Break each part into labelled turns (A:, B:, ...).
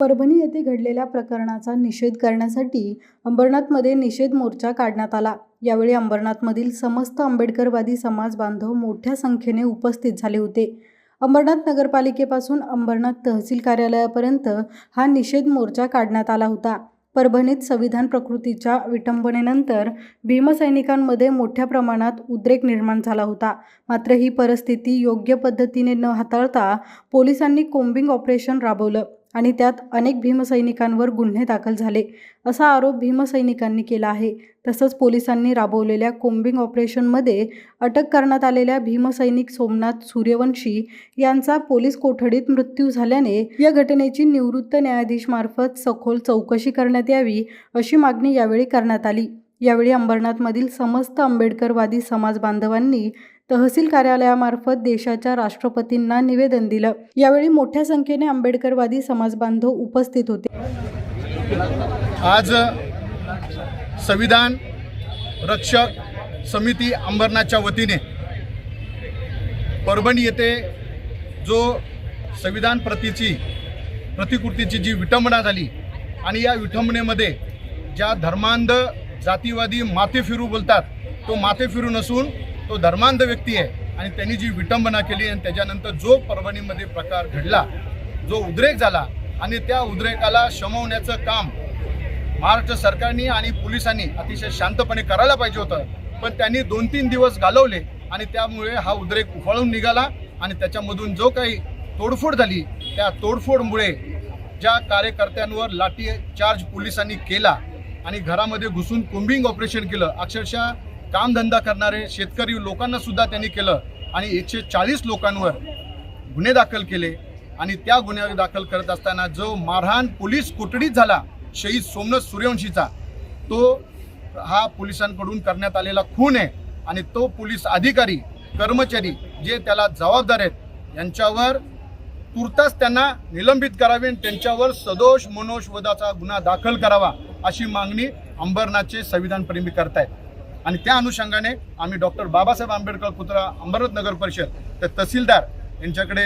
A: परभणी येथे घडलेल्या प्रकरणाचा निषेध करण्यासाठी अंबरनाथमध्ये निषेध मोर्चा काढण्यात आला. यावेळी अंबरनाथमधील समस्त आंबेडकरवादी समाज बांधव मोठ्या संख्येने उपस्थित झाले होते. अंबरनाथ नगरपालिकेपासून अंबरनाथ तहसील कार्यालयापर्यंत हा निषेध मोर्चा काढण्यात आला होता. परभणीत संविधान प्रकृतीच्या विटंबनेनंतर भीमसैनिकांमध्ये मोठ्या प्रमाणात उद्रेक निर्माण झाला होता. मात्र ही परिस्थिती योग्य पद्धतीने न हाताळता पोलिसांनी कोम्बिंग ऑपरेशन राबवलं. आणि त्यात अनेक भीमसैनिकांवर गुन्हे दाखल झाले. असा आरोप भीमसैनिकांनी केला आहे. तसंच पोलिसांनी राबवलेल्या कोम्बिंग ऑपरेशनमध्ये अटक करण्यात आलेल्या भीमसैनिक सोमनाथ सूर्यवंशी यांचा पोलीस कोठडीत मृत्यू झाल्याने या घटनेची निवृत्त न्यायाधीशमार्फत सखोल चौकशी करण्यात यावी अशी मागणी यावेळी करण्यात आली. यावेळी अंबरनाथमधील समस्त आंबेडकरवादी समाज बांधवांनी तहसील कार्यालयामार्फत देशाच्या राष्ट्रपतींना निवेदन दिलं. यावेळी मोठ्या संख्येने आंबेडकरवादी समाज बांधव उपस्थित होते.
B: आज संविधान रक्षक समिती अंबरनाथच्या वतीने परभणी येथे जो संविधान प्रतीची प्रतिकृतीची जी विटंबना झाली आणि या विटंबनेमध्ये ज्या धर्मांध जातीवादी माथे फिरू बोलतात. तो माथे फिरू नसून तो धर्मांध व्यक्ती आहे आणि त्यांनी जी विटंबना केली आणि त्याच्यानंतर जो परभणीमध्ये प्रकार घडला जो उद्रेक झाला आणि त्या उद्रेकाला शमवण्याचं काम महाराष्ट्र सरकारने आणि पोलिसांनी अतिशय शांतपणे करायला पाहिजे होतं. पण त्यांनी दोन तीन दिवस घालवले आणि त्यामुळे हा उद्रेक उफाळून निघाला आणि त्याच्यामधून जो काही तोडफोड झाली त्या तोडफोडमुळे ज्या कार्यकर्त्यांवर लाठी चार्ज पोलिसांनी केला आणि घरामध्ये घुसून कुंबिंग ऑपरेशन केलं. अक्षरशः कामधंदा करणारे शेतकरी लोकांना सुद्धा त्यांनी केलं आणि एकशे चाळीस लोकांवर गुन्हे दाखल केले. आणि त्या गुन्ह्यावर दाखल करत असताना जो मारहाण पोलीस कोठडीत झाला शहीद सोमनाथ सूर्यवंशीचा तो हा पोलिसांकडून करण्यात आलेला खून आहे आणि तो पोलीस अधिकारी कर्मचारी जे त्याला जबाबदार आहेत यांच्यावर तुर्तास त्यांना निलंबित करावे आणि त्यांच्यावर सदोष मनोषवधाचा गुन्हा दाखल करावा. अशी मागणी अंबरनाथचे संविधानप्रेमी करतायत. आणि त्या अनुषंगाने आम्ही डॉक्टर बाबासाहेब आंबेडकर पुतळा अंबरनाथ नगर परिषद तर तहसीलदार यांच्याकडे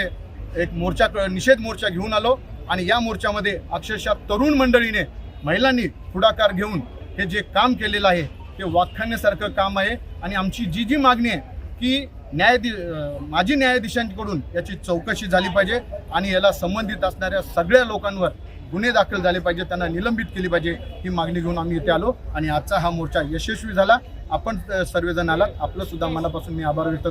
B: एक मोर्चा निषेध मोर्चा घेऊन आलो. आणि या मोर्चामध्ये अक्षरशः तरुण मंडळीने महिलांनी पुढाकार घेऊन हे जे काम केलेलं आहे ते वाखाण्यासारखं काम आहे. आणि आमची जी जी मागणी आहे की न्यायाधी माजी न्यायाधीशांकडून याची चौकशी झाली पाहिजे. आणि याला संबंधित असणाऱ्या सगळ्या लोकांवर गुन्हे दाखल झाले पाहिजे त्यांना निलंबित केली पाहिजे ही मागणी घेऊन आम्ही इथे आलो. आणि आजचा हा मोर्चा यशस्वी झाला. आपण सर्वजण आलात आपलं सुद्धा मनापासून मी आभार व्यक्त